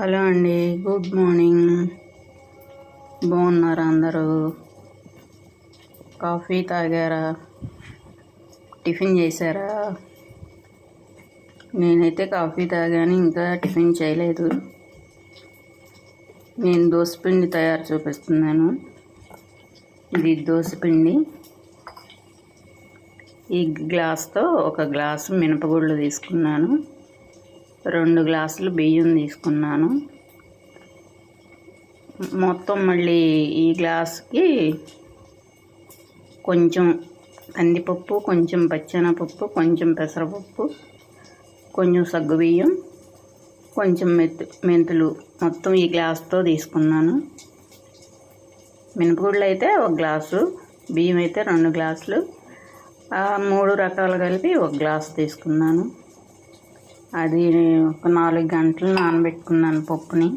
Hello అండి good morning. బాగున్నారా అందరూ? కాఫీ తాగారా? టిఫిన్ చేశారా? నేనైతే కాఫీ తాగాను ఇంకా టిఫిన్ చేయలేదు. నేను దోసపిండి తయారు చూపిస్తున్నాను. ఇది దోసపిండి ఈ గ్లాస్తో ఒక గ్లాసు మినపగుళ్ళు తీసుకున్నాను. రెండు గ్లాసులు బియ్యం తీసుకున్నాను. మొత్తం మళ్ళీ ఈ గ్లాస్కి కొంచెం కందిపప్పు కొంచెం పచ్చెనపప్పు కొంచెం పెసరపప్పు కొంచెం సగ్గుబియ్యం కొంచెం మెత్ మెంతులు మొత్తం ఈ గ్లాస్తో తీసుకున్నాను. మినపగుళ్ళు అయితే ఒక గ్లాసు బియ్యం అయితే రెండు గ్లాసులు మూడు రకాలు కలిపి ఒక గ్లాస్ తీసుకున్నాను. అది ఒక నాలుగు గంటలు నానబెట్టుకున్నాను పప్పుని.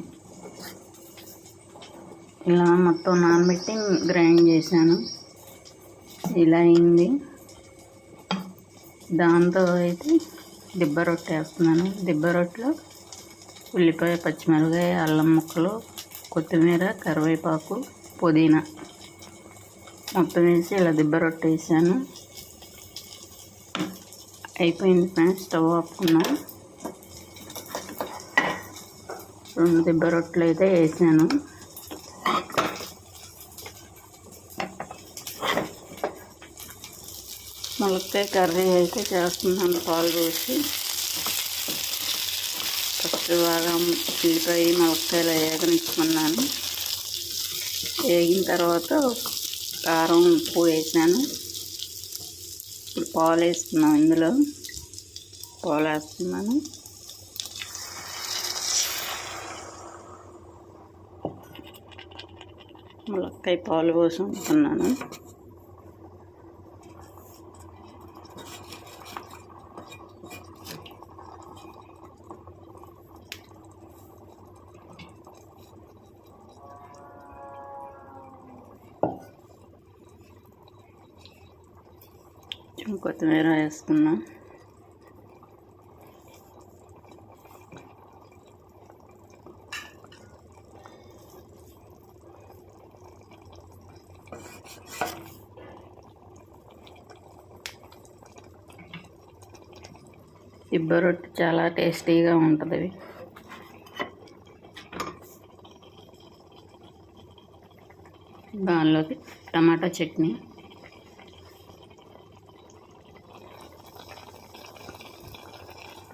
ఇలా మొత్తం నానబెట్టి గ్రైండ్ చేశాను. ఇలా అయింది. దాంతో అయితే దిబ్బ రొట్టె వేస్తున్నాను. దిబ్బ రొట్టెలో ఉల్లిపాయ పచ్చిమిరపకాయ అల్లం ముక్కలు కొత్తిమీర కరివేపాకు పుదీనా మొత్తం వేసి ఇలా దిబ్బ రొట్టె వేసాను. అయిపోయింది ఫ్రెండ్స్ స్టవ్ ఆపుకున్నాను రెండు దిబ్బ రొట్టెలు అయితే వేసాను. ములక్కాయ కర్రీ అయితే చేస్తున్నాను పాలు పోసి. ఫస్ట్ బాగా ఉల్లిపాయ ములక్కాయలు వేగనిచ్చుకున్నాను వేగిన తర్వాత కారం ఉప్పు వేసాను. ఇప్పుడు పాలు వేస్తున్నాం ఇందులో. పాలు వేస్తున్నాను. ములక్కాయ పాలు పోసి ఉంటున్నాను కొత్తిమీర వేసుకున్నాం. దిబ్బ రొట్టె చాలా టేస్టీగా ఉంటుంది దానిలోకి టమాటా చట్నీ.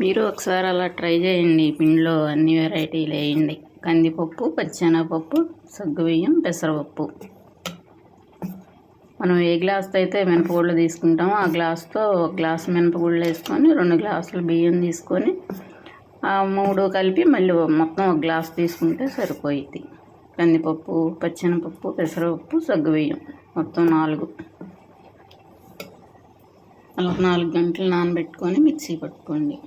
మీరు ఒకసారి అలా ట్రై చేయండి పిండిలో అన్ని వెరైటీలు వేయండి. కందిపప్పు పచ్చెనగపప్పు సగ్గుబియ్యం పెసరపప్పు. మనం ఏ గ్లాస్తో అయితే మినపగుళ్ళు తీసుకుంటామో ఆ గ్లాస్తో ఒక గ్లాస్ మినపగుళ్ళు వేసుకొని రెండు గ్లాసులు బియ్యం తీసుకొని ఆ మూడు కలిపి మళ్ళీ మొత్తం ఒక గ్లాస్ తీసుకుంటే సరిపోయింది కందిపప్పు పచ్చెనపప్పు పెసరపప్పు సగ్గుబియ్యం మొత్తం నాలుగు. అలా నాలుగు గంటలు నానబెట్టుకొని మిక్సీ పట్టుకోండి.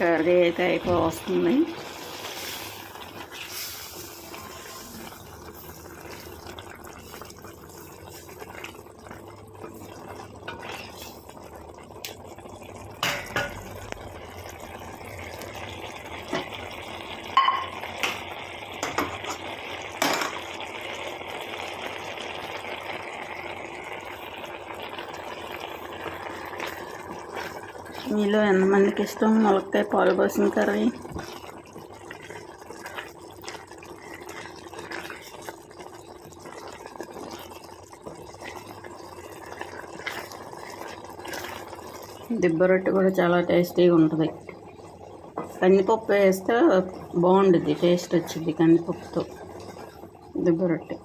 కర్రీ అయితే అయిపో వస్తుంది. మీలో ఎంతమందికి ఇష్టం? ములక్కాయ పాలు పోసిన కర్రీ దిబ్బ రొట్టె కూడా చాలా టేస్టీగా ఉంటుంది. కందిపప్పు వేస్తే బాగుండుద్ది టేస్ట్ వచ్చింది కందిపప్పుతో. దిబ్బ రొట్టె.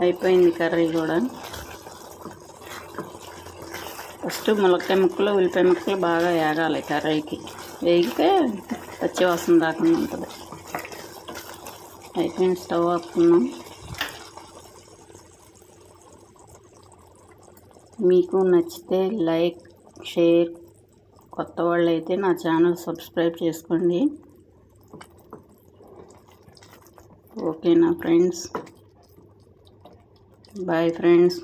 అయిపోయింది కర్రీ కూడా. ఫస్ట్ ములక్కాయ ముక్కలు ఉల్లిపాయ ముక్కలు బాగా వేగాలి కర్రీకి. వేగితే పచ్చి వాసన రాకుండా ఉంటుంది. అయిపోయిన స్టవ్ ఆపుకున్నాం. మీకు నచ్చితే లైక్ షేర్ కొత్త వాళ్ళు అయితే నా ఛానల్ సబ్స్క్రైబ్ చేసుకోండి. ఓకేనా ఫ్రెండ్స్? Bye friends.